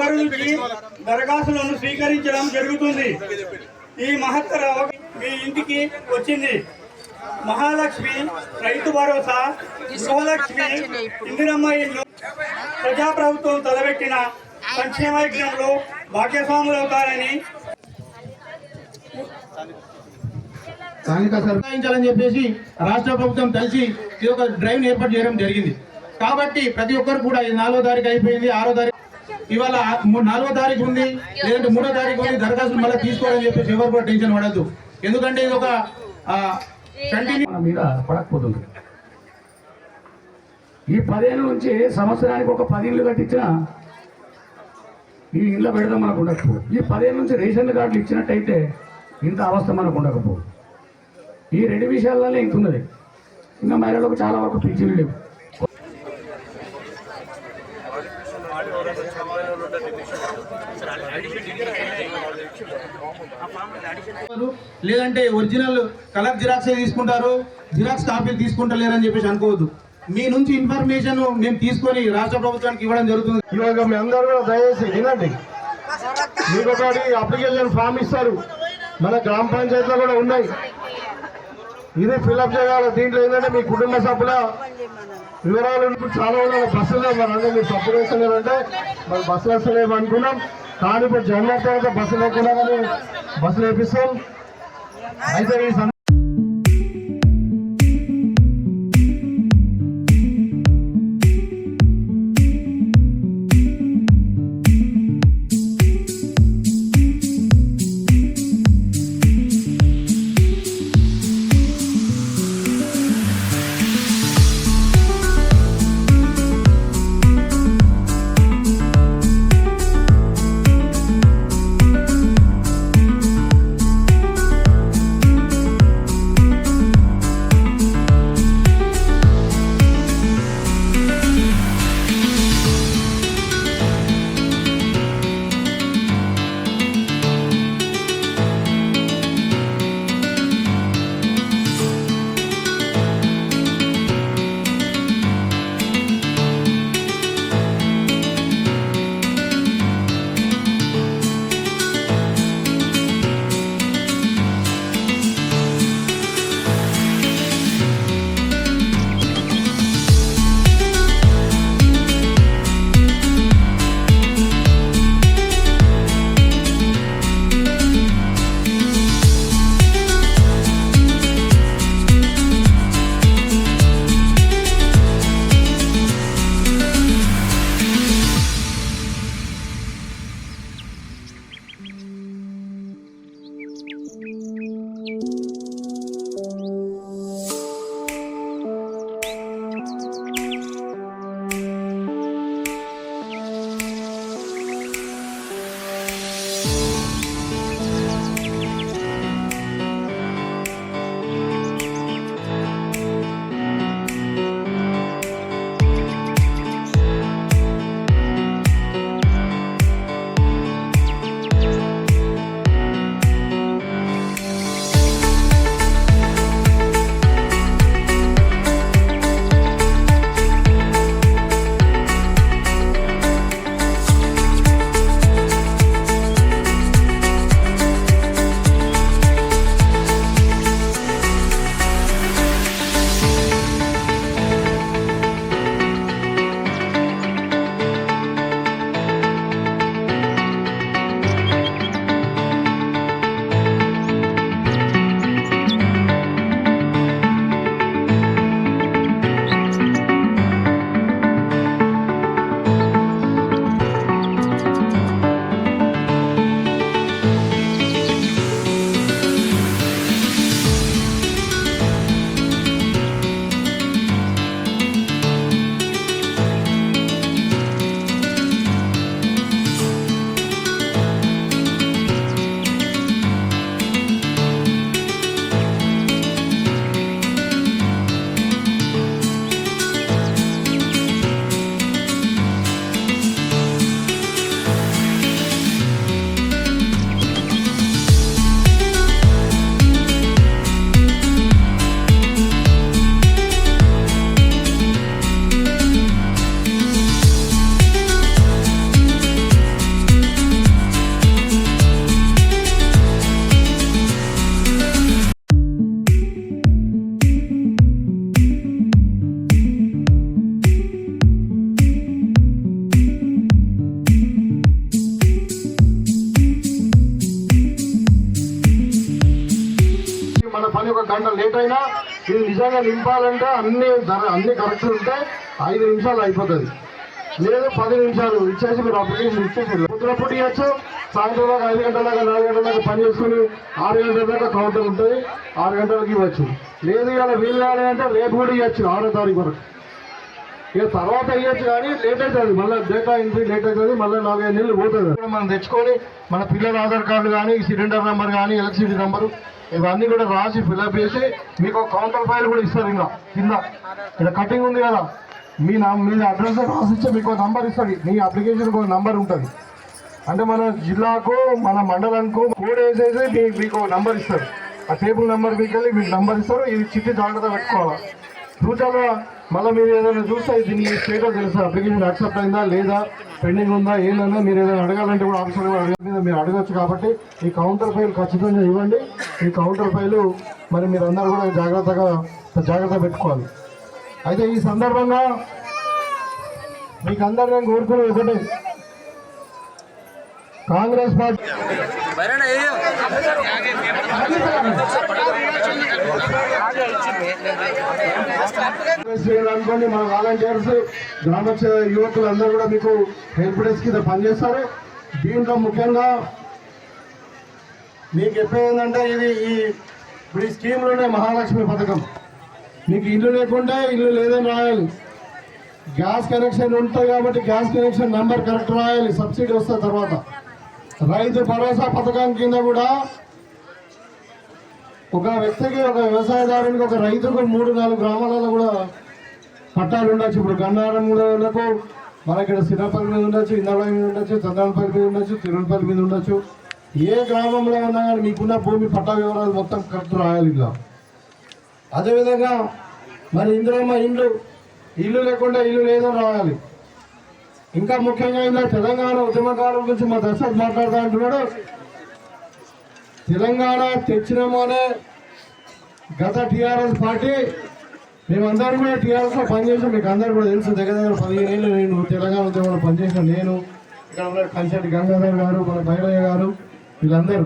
ఒక్కరి నుంచి దరఖాస్తులను స్వీకరించడం జరుగుతుంది. ఈ మహత్తర మీ ఇంటికి వచ్చింది. మహాలక్ష్మి రైతు భరోసా గృహలక్ష్మి ఇందిరమ్మ ఇల్లు ప్రజాప్రభుత్వం తలబెట్టిన సంక్షేమ యజ్ఞంలో భాగ్యస్వాములవుతారని స్థానిక సర్వాయించాలని చెప్పేసి రాష్ట్ర ప్రభుత్వం కలిసి ఈ యొక్క డ్రైవ్ ఏర్పాటు చేయడం జరిగింది. కాబట్టి ప్రతి ఒక్కరు కూడా ఇది నాలుగో తారీఖు అయిపోయింది ఆరో తారీఖు ఇవాళ నాలుగో తారీఖు ఉంది లేదంటే మూడో తారీఖు ఉంది దరఖాస్తులు మళ్ళీ తీసుకోవాలని చెప్పేసి ఎవరు కూడా టెన్షన్ పడద్దు. ఎందుకంటే ఇది ఒక కంటిన్యూ మీద పడకపోతుంది. ఈ పదేళ్ళ నుంచి సంవత్సరానికి ఒక పది ఇళ్ళు కట్టించిన ఈ ఇళ్ళ పెడదాం మనకు ఉండకపోవు ఈ పదేళ్ళ నుంచి రేషన్ కార్డులు ఇచ్చినట్టయితే ఇంత అవస్థ మనకు ఉండకపోవు ఈ రెండు విషయాలలో ఇంత ఉన్నది. ఇంకా మహిళలకు చాలా వరకు పింఛన్లు లేవు. లేదంటే ఒరిజినల్ కలర్ జిరాక్స్ తీసుకుంటారు జిరాక్స్ కాపీలు తీసుకుంటలేరని చెప్పేసి అనుకోవద్దు. మీ నుంచి ఇన్ఫర్మేషన్ మేము తీసుకొని రాష్ట్ర ప్రభుత్వానికి ఇవ్వడం జరుగుతుంది. ఇవాళ మీ అందరూ కూడా దయచేసి వినండి. మీకు ఒకటి అప్లికేషన్ ఫామ్ ఇస్తారు. మన గ్రామ పంచాయతీలో కూడా ఉన్నాయి. ఇది ఫిల్అప్ చేయాలి. దీంట్లో ఏంటంటే మీ కుటుంబ సభ్యుల వివరాలు చాలా ఉన్నాయి బస్సులు మరి అందరూ మీరు సపోర్ట్ వేస్తలేరంటే మరి బస్సులు వస్తలేము అనుకున్నాం. కానీ ఇప్పుడు జగన్ తర్వాత బస్సు లేకుండా కానీ బస్సులు వేపిస్తాం. అయితే ఈ గంట లేట్ అయినా ఇది నిజంగా నింపాలంటే అన్ని అన్ని కరెక్ట్ ఉంటే ఐదు నిమిషాలు అయిపోతుంది. లేదు పది నిమిషాలు. ఇచ్చేసి మీరు అప్లికేషన్ ఇచ్చేసి పొద్దున ఇవ్వచ్చు. సాయంత్రం దాకా ఐదు గంటల దాకా నాలుగు గంటల దాకా పని చేసుకుని ఆరు గంటల దాకా కౌంటర్ ఉంటుంది. ఆరు గంటలకు ఇవ్వచ్చు. లేదు ఇలా వీలు అంటే రేపు కూడా ఇవ్వచ్చు. ఆరో తారీఖు వరకు. ఇక తర్వాత ఇవ్వచ్చు కానీ లేట్ అవుతుంది. మళ్ళీ డేటా ఎంట్రీ లేట్ అవుతుంది. మళ్ళీ నాలుగైదు నెలలు పోతుంది. మనం తెచ్చుకొని మన పిల్లల ఆధార్ కార్డు కానీ సిలిండర్ నెంబర్ కానీ ఎలక్ట్రిసిటీ నెంబరు ఇవన్నీ కూడా రాసి ఫిల్అప్ చేసి మీకు కౌంటర్ ఫైల్ కూడా ఇస్తారు ఇంకా కింద. ఇక్కడ కటింగ్ ఉంది కదా మీ మీ అడ్రస్ రాసిస్తే మీకు నంబర్ ఇస్తుంది. మీ అప్లికేషన్కి ఒక నంబర్ ఉంటుంది. అంటే మన జిల్లాకు మన మండలానికి కోడ్ వేసేసి మీకు నంబర్ ఇస్తారు. ఆ టేబుల్ నెంబర్ మీకు వెళ్ళి మీకు నంబర్ ఇస్తారు. ఇది చిట్టి జాగ్రత్త పెట్టుకోవాలి? ఫ్యూచర్లో మళ్ళీ మీరు ఏదైనా చూస్తే దీని స్టేటస్ తెలుసా? అప్లికేషన్ యాక్సెప్ట్ అయిందా? లేదా? పెండింగ్ ఉందా? ఏందన్నా? మీరు ఏదైనా అడగాలంటే కూడా ఆఫీసర్ కూడా అడగ మీద మీరు అడగచ్చు కాబట్టి ఈ కౌంటర్ ఫైల్ ఖచ్చితంగా ఇవ్వండి. ఈ కౌంటర్ ఫైల్ మరి మీరు అందరూ కూడా జాగ్రత్తగా జాగ్రత్త పెట్టుకోవాలి. అయితే ఈ సందర్భంగా మీకు అందరు నేను కోరుకునేది ఒకటే. కాంగ్రెస్ పార్టీ అనుకోండి మన వాలంటీర్స్ గ్రామ చే- యువకులు అందరూ కూడా మీకు హెల్ప్ డెస్క్ కింద పనిచేస్తారు. దీంట్లో ముఖ్యంగా మీకు చెప్పేది ఇది ఈ ఇప్పుడు ఈ స్కీమ్లోనే మహాలక్ష్మి పథకం. మీకు ఇల్లు లేకుండా ఇల్లు లేదని రాయాలి. గ్యాస్ కనెక్షన్ ఉంటుంది కాబట్టి గ్యాస్ కనెక్షన్ నెంబర్ కరెక్ట్ రాయాలి. సబ్సిడీ వస్తుంది తర్వాత. రైతు భరోసా పథకం కింద కూడా ఒక వ్యక్తికి ఒక వ్యవసాయదారునికి ఒక రైతుకు మూడు నాలుగు గ్రామాలలో కూడా పట్టాలు ఉండొచ్చు. ఇప్పుడు గన్నారం కూడా ఉండకు మన ఇక్కడ సిరపల్లి మీద ఉండొచ్చు ఇందాపల్లి మీద ఉండొచ్చు చంద్రపల్లి మీద ఉండొచ్చు తిరుపల్లి మీద ఉండొచ్చు. ఏ గ్రామంలో ఉన్నా కానీ మీకున్న భూమి పట్టా వివరాలు మొత్తం కరెక్ట్ రాయాలి ఇలా అదేవిధంగా మరి ఇందులో ఇల్లు ఇల్లు లేకుండా ఇల్లు లేదని రాయాలి. ఇంకా ముఖ్యంగా ఇలా తెలంగాణ ఉద్యమకారుల గురించి మా దర్శక్ మాట్లాడుతూ అంటున్నాడు. తెలంగాణ తెచ్చినామనే గత టీఆర్ఎస్ పార్టీ మేమందరం కూడా టీఆర్ఎస్లో పనిచేసాం. మీకు అందరూ కూడా తెలుసు దగ్గర దగ్గర పదిహేను ఏళ్ళు నేను తెలంగాణ ఉద్యమంలో పనిచేసిన నేను ఇక్కడ ఉన్న గంగాధర్ గారు మన బైరయ్య గారు వీళ్ళందరూ.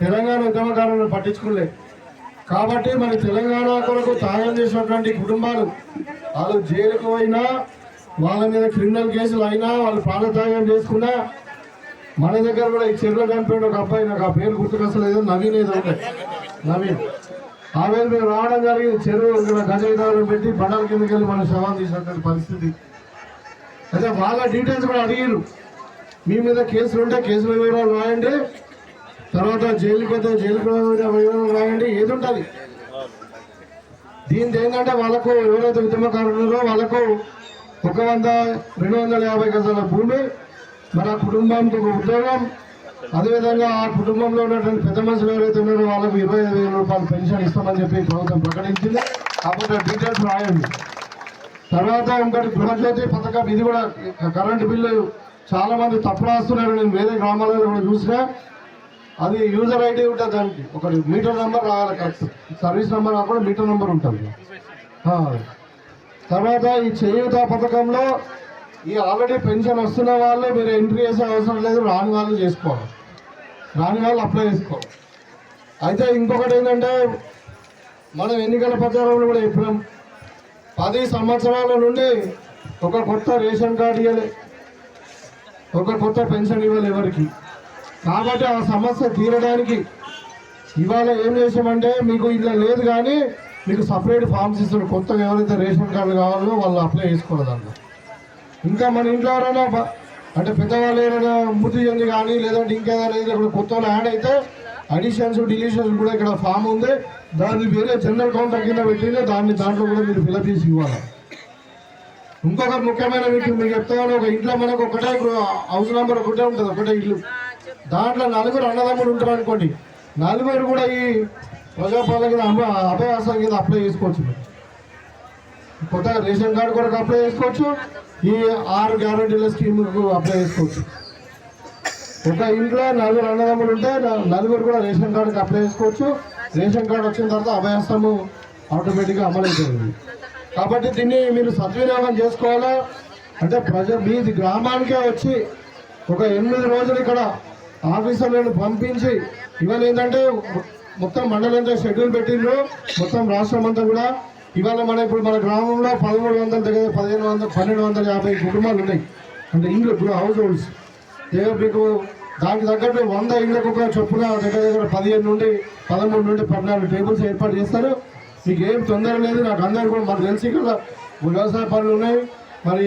తెలంగాణ ఉద్యమకారులను పట్టించుకోలే. కాబట్టి మన తెలంగాణ కొరకు త్యాగం చేసినటువంటి కుటుంబాలు వాళ్ళు జైలుకు పోయినా వాళ్ళ మీద క్రిమినల్ కేసులు అయినా వాళ్ళు ప్రాణత్యాగం చేసుకున్నా మన దగ్గర కూడా ఈ చెరువులో చనిపోయిన ఒక అబ్బాయి నాకు ఆ పేరు గుర్తుకొస్తలేదు నవీన్ ఏదో నవీన్. ఆ వేలు మేము రావడం జరిగింది. చెరువు గజ విధానం పెట్టి బండల కిందకి వెళ్ళి మనం శవం తీసినటువంటి పరిస్థితి. అయితే వాళ్ళ డీటెయిల్స్ కూడా అడిగారు మీ మీద కేసులు ఉంటే కేసుల వివరాలు రాయండి. తర్వాత జైలుకి అయితే జైలుకి వివరాలు రాయండి. ఏది ఉంటుంది? దీంతో ఏంటంటే వాళ్ళకు ఎవరైతే ఉద్యమకారులు ఉన్నారో వాళ్ళకు ఒక వంద రెండు వందల యాభై గజాల భూమి మన ఆ కుటుంబానికి ఒక ఉద్యోగం. అదేవిధంగా ఆ కుటుంబంలో ఉన్నటువంటి పెద్ద మనుషులు ఎవరైతే ఉన్నారో వాళ్ళకు ఇరవై ఐదు వేల రూపాయలు పెన్షన్ ఇస్తామని చెప్పి ప్రభుత్వం ప్రకటించింది. కాకపోతే డీటెయిల్స్ రాయండి. తర్వాత ఇంకోటి గృహజ్యోతి పథకం ఇది కూడా కరెంటు బిల్లు చాలా మంది తప్పు రాస్తున్నారు. నేను వేరే గ్రామాలలో కూడా చూసినా. అది యూజర్ ఐడి ఉంటుంది దానికి ఒకటి మీటర్ నెంబర్ రావాలి కరెక్ట్ సర్వీస్ నెంబర్ కాకుండా మీటర్ నెంబర్ ఉంటుంది. తర్వాత ఈ చేయూత పథకంలో ఈ ఆల్రెడీ పెన్షన్ వస్తున్న వాళ్ళు మీరు ఎంట్రీ చేసే అవసరం లేదు రాని వాళ్ళు చేసుకోవాలి. రాని వాళ్ళు అప్లై చేసుకోవాలి. అయితే ఇంకొకటి ఏంటంటే మనం ఎన్నికల ప్రచారంలో కూడా చెప్పినాం. పది సంవత్సరాల నుండి ఒక కొత్త రేషన్ కార్డు ఇవ్వలే. ఒక కొత్త పెన్షన్ ఇవ్వాలి ఎవరికి. కాబట్టి ఆ సమస్య తీరడానికి ఇవాళ ఏం చేసామంటే మీకు ఇలా లేదు కానీ మీకు సపరేట్ ఫామ్స్ ఇస్తారు కొత్తగా ఎవరైతే రేషన్ కార్డు కావాలో వాళ్ళు అప్లై చేసుకోవాలి ఇంకా మన ఇంట్లో ఎవరైనా అంటే పెద్దవాళ్ళు ఏదైనా మృతి చెంది కానీ లేదంటే ఇంకేదైనా ఇక్కడ కొత్త యాడ్ అయితే అడిషన్స్ డిలీషన్స్ కూడా ఇక్కడ ఫామ్ ఉంది. దాన్ని వేరే జనరల్ కౌంటర్ కింద పెట్టిందే. దాన్ని దాంట్లో కూడా మీరు ఫిలప్ చేసి ఇవ్వాలి. ఇంకొక ముఖ్యమైన విషయం మీకు చెప్తాను ఒక ఇంట్లో మనకు ఒకటే హౌస్ నెంబర్ ఒకటే ఉంటుంది ఒకటే ఇల్లు. దాంట్లో నలుగురు అన్నదమ్ముడు ఉంటారు అనుకోండి. నలుగురు కూడా ఈ ప్రజాపాలన కింద అభ కింద అప్లై చేసుకోవచ్చు. కొత్తగా రేషన్ కార్డు కూడా అప్లై చేసుకోవచ్చు. ఈ ఆరు గ్యారంటీల స్కీమ్కు అప్లై చేసుకోవచ్చు. ఒక ఇంట్లో నలుగురు అన్నదమ్ములు ఉంటే నలుగురు కూడా రేషన్ కార్డుకి అప్లై చేసుకోవచ్చు. రేషన్ కార్డు వచ్చిన తర్వాత అభయాసము ఆటోమేటిక్గా అమలవుతుంది కాబట్టి దీన్ని మీరు సద్వినియోగం చేసుకోవాలా? అంటే ప్రజ మీది గ్రామానికే వచ్చి ఒక ఎనిమిది రోజులు ఇక్కడ ఆఫీసర్లను పంపించి ఇవాళ ఏంటంటే మొత్తం మండలంలో షెడ్యూల్ పెట్టిండ్రు. మొత్తం రాష్ట్రం అంతా కూడా. ఇవాళ మన ఇప్పుడు మన గ్రామంలో పదమూడు వందల దగ్గర పదిహేను వందల పన్నెండు వందల యాభై కుటుంబాలు ఉన్నాయి. అంటే ఇండ్లు హౌస్ హోల్డ్స్ దగ్గర మీకు దానికి తగ్గట్టు వంద ఇండ్లకు ఒక చొప్పున దగ్గర దగ్గర పదిహేను నుండి పదమూడు నుండి పద్నాలుగు టేబుల్స్ ఏర్పాటు చేస్తారు. మీకు ఏం తొందర లేదు. నాకు అందరు కూడా మాకు తెలిసి ఇక్కడ వ్యవసాయ పనులు ఉన్నాయి. మరి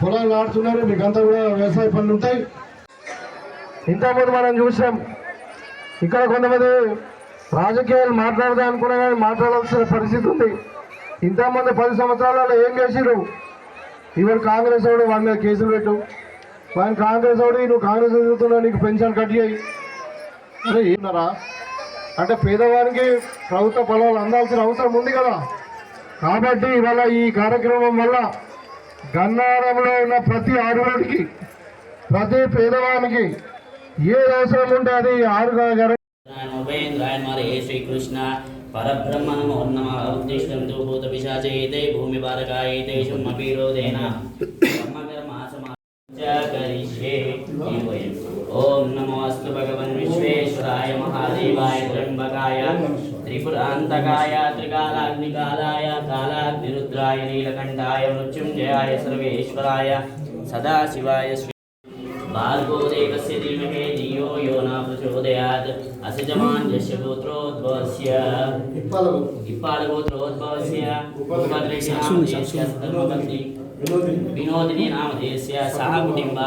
పొలాలు నాటుతున్నారు మీకు అంతా కూడా వ్యవసాయ పనులు ఉంటాయి. ఇంతకుముందు మనం చూసాం ఇక్కడ కొంతమంది రాజకీయాలు మాట్లాడదాం అనుకున్నా కానీ మాట్లాడాల్సిన పరిస్థితి ఉంది. ఇంతమంది పది సంవత్సరాలలో ఏం చేసిరు ఇవాడు కాంగ్రెస్ వాడు వాడి మీద కేసులు పెట్టు. వాడిని కాంగ్రెస్ వాడు నువ్వు కాంగ్రెస్ చదువుతున్నావు నీకు పెన్షన్ కట్ చేయి. అరే ఏమన్నారా? అంటే పేదవానికి ప్రభుత్వ పొలాలు అందాల్సిన అవసరం ఉంది కదా. కాబట్టి ఇవాళ ఈ కార్యక్రమం వల్ల గన్నారంలో ఉన్న ప్రతి ఆరుడికి ప్రతి పేదవానికి ఏ అవసరం ఉంటే అది ఆరు ఉభయంగాయమారే శ్రీకృష్ణ. పరబ్రహ్మణము ఉన్నమ ఉద్దేశంతో భూత పిశాచైతే భూమి వారకాయతేషం అభిరోధేన కర్మకర్మాసమాచరిష్యే ఓం నమో అస్తు భగవన్ విశ్వేశ్వరాయ మహాదేవాయ త్ర్యంబకాయ. త్రిపురాంతకాయ త్రికాలాగ్నికాలాయ కాలాగ్నిరుద్రాయ నీలకంఠాయ మృత్యుంజయాయ సర్వేశ్వరాయ సదాశివాయ శ్రీ. భార్గోదేవ यजमान यस्य गोत्रोद्भवस्य। इप्पालगोत्रोद्भवस्य उपद्रेशस्य धर्मपत्नी विनोदिनी नामधेयस्य सः कुटिम्बा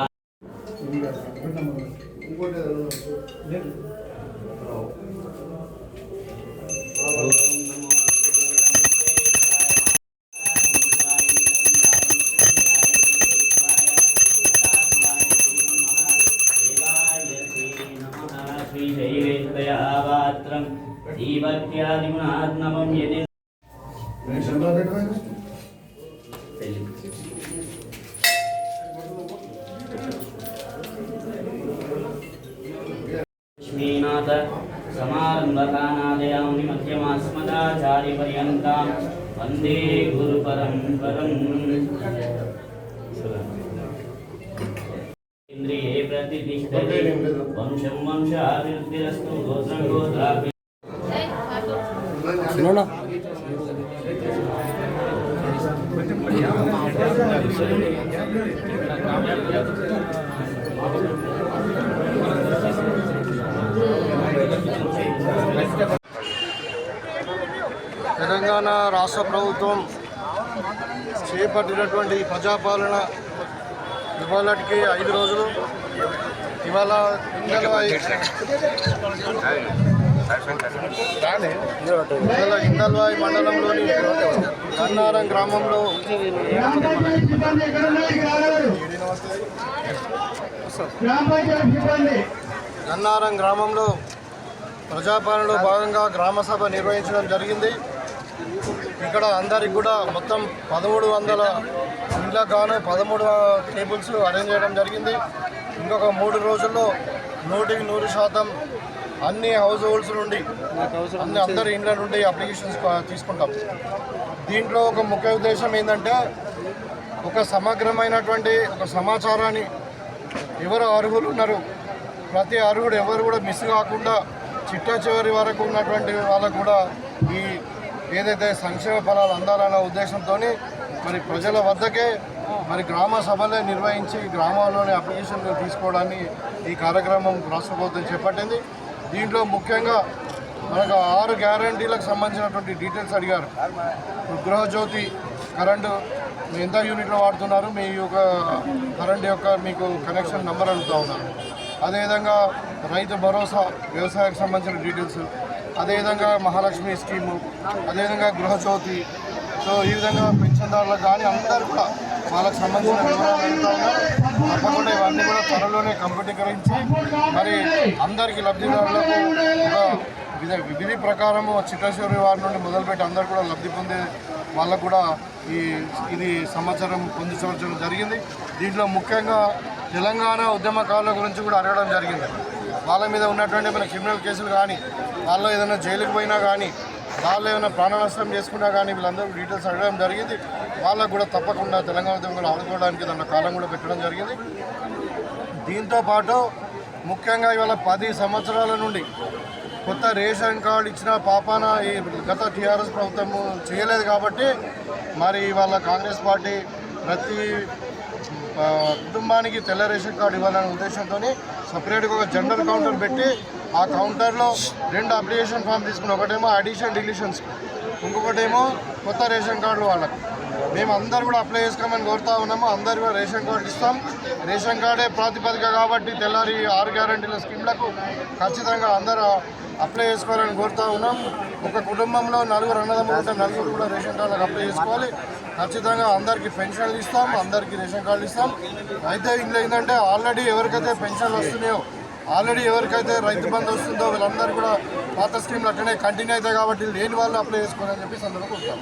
लक्ष्मीनाथ समारम्भकानादयामि मध्यमास्मदाचार्यपर्यन्तां वंदे गुरुपरम्परम्। इन्द्रिये प्रतिष्ठते वंशं गोत्रं गोत्राभि తెలంగాణ రాష్ట్ర ప్రభుత్వం చేపట్టినటువంటి ప్రజాపాలన ఇవాళకి ఐదు రోజులు. ఇవాళ ఇందల్వాయి ఇవాళ ఇందల్వాయి మండలంలోని గన్నారం గ్రామంలో గన్నారం గ్రామంలో ప్రజాపాలనలో భాగంగా గ్రామసభ నిర్వహించడం జరిగింది. ఇక్కడ అందరికి కూడా మొత్తం పదమూడు వందల ఇంట్లో గాను పదమూడు టేబుల్స్ అరేంజ్ చేయడం జరిగింది. ఇంకొక మూడు రోజుల్లో నూటికి నూరు శాతం అన్ని హౌస్ హోల్డ్స్ నుండి అన్ని అందరి ఇండ్ల నుండి అప్లికేషన్స్ తీసుకుంటాం. దీంట్లో ఒక ముఖ్య ఉద్దేశం ఏంటంటే ఒక సమగ్రమైనటువంటి ఒక సమాచారాన్ని ఎవరు అర్హులు ఉన్నారు? ప్రతి అర్హుడు ఎవరు కూడా మిస్ కాకుండా చిట్ట చివరి వరకు ఉన్నటువంటి వాళ్ళకు కూడా ఈ ఏదైతే సంక్షేమ ఫలాలు అందాలన్న ఉద్దేశంతో మరి ప్రజల వద్దకే మరి గ్రామ సభలే నిర్వహించి గ్రామాల్లోని అప్లికేషన్లు తీసుకోవడాన్ని ఈ కార్యక్రమం రాష్ట్ర ప్రభుత్వం చేపట్టింది. దీంట్లో ముఖ్యంగా మనకు ఆరు గ్యారంటీలకు సంబంధించినటువంటి డీటెయిల్స్ అడిగారు. గృహజ్యోతి కరెంటు ఎంత యూనిట్లు వాడుతున్నారు? మీ యొక్క కరెంట్ యొక్క మీకు కనెక్షన్ నెంబర్ అడుగుతూ ఉన్నారు. అదేవిధంగా రైతు భరోసా వ్యవసాయానికి సంబంధించిన డీటెయిల్స్ అదేవిధంగా మహాలక్ష్మి స్కీము అదేవిధంగా గృహజ్యోతి. సో ఈ విధంగా పెన్షన్దారులకు కానీ అందరూ కూడా వాళ్ళకి సంబంధించిన వివరాలు అడుగుతూ ఉన్నారు. తప్పకుండా ఇవన్నీ కూడా త్వరలోనే కంప్యూటీకరించి మరి అందరికీ లబ్ధిదారులకు విధి విధి ప్రకారము చిట్టశూరి వారి నుండి మొదలుపెట్టి అందరూ కూడా లబ్ధి పొందే వాళ్ళకు కూడా ఈ ఇది సంవత్సరం పొందించడం జరిగింది. దీంట్లో ముఖ్యంగా తెలంగాణ ఉద్యమకారుల గురించి కూడా అడగడం జరిగింది. వాళ్ళ మీద ఉన్నటువంటి మన క్రిమినల్ కేసులు కానీ వాళ్ళు ఏదైనా జైలుకు పోయినా కానీ వాళ్ళు ఏమైనా ప్రాణ నష్టం చేసుకున్నా కానీ వీళ్ళందరూ డీటెయిల్స్ అడగడం జరిగింది. వాళ్ళకు కూడా తప్పకుండా తెలంగాణ ఉద్యమంలో ఆదుకోవడానికి దాని కాలం కూడా పెట్టడం జరిగింది. దీంతో పాటు ముఖ్యంగా ఇవాళ పది సంవత్సరాల నుండి కొత్త రేషన్ కార్డు ఇచ్చిన పాపాన ఈ గత టీఆర్ఎస్ ప్రభుత్వం చేయలేదు కాబట్టి మరి ఇవాళ కాంగ్రెస్ పార్టీ ప్రతి కుటుంబానికి తెల్ల రేషన్ కార్డు ఇవ్వాలనే ఉద్దేశంతో సపరేట్గా ఒక జనరల్ కౌంటర్ పెట్టి ఆ కౌంటర్లో రెండు అప్లికేషన్ ఫామ్ తీసుకుని ఒకటేమో అడిషన్ డిలీషన్స్ ఇంకొకటేమో కొత్త రేషన్ కార్డులు వాళ్ళకి. మేము అందరు కూడా అప్లై చేసుకోమని కోరుతా ఉన్నాము. అందరు కూడా రేషన్ కార్డు ఇస్తాం. రేషన్ కార్డే ప్రాతిపదిక కాబట్టి తెల్లారి ఆరు గ్యారంటీల స్కీమ్లకు ఖచ్చితంగా అందరూ అప్లై చేసుకోవాలని కోరుతా ఉన్నాం. ఒక కుటుంబంలో నలుగురు అన్నదమ్ములు ఉంటే నలుగురు కూడా రేషన్ కార్డులకు అప్లై చేసుకోవాలి. ఖచ్చితంగా అందరికీ పెన్షన్లు ఇస్తాం అందరికీ రేషన్ కార్డులు ఇస్తాం. అయితే ఇందులో ఏంటంటే ఆల్రెడీ ఎవరికైతే పెన్షన్లు వస్తున్నాయో ఆల్రెడీ ఎవరికైతే రైతు బంధు వస్తుందో వీళ్ళందరూ కూడా పాత స్కీమ్లు అట్లనే కంటిన్యూ అవుతాయి కాబట్టి లేని వాళ్ళు అప్లై చేసుకోవాలని చెప్పి సందర్భంగా కోరుతాం.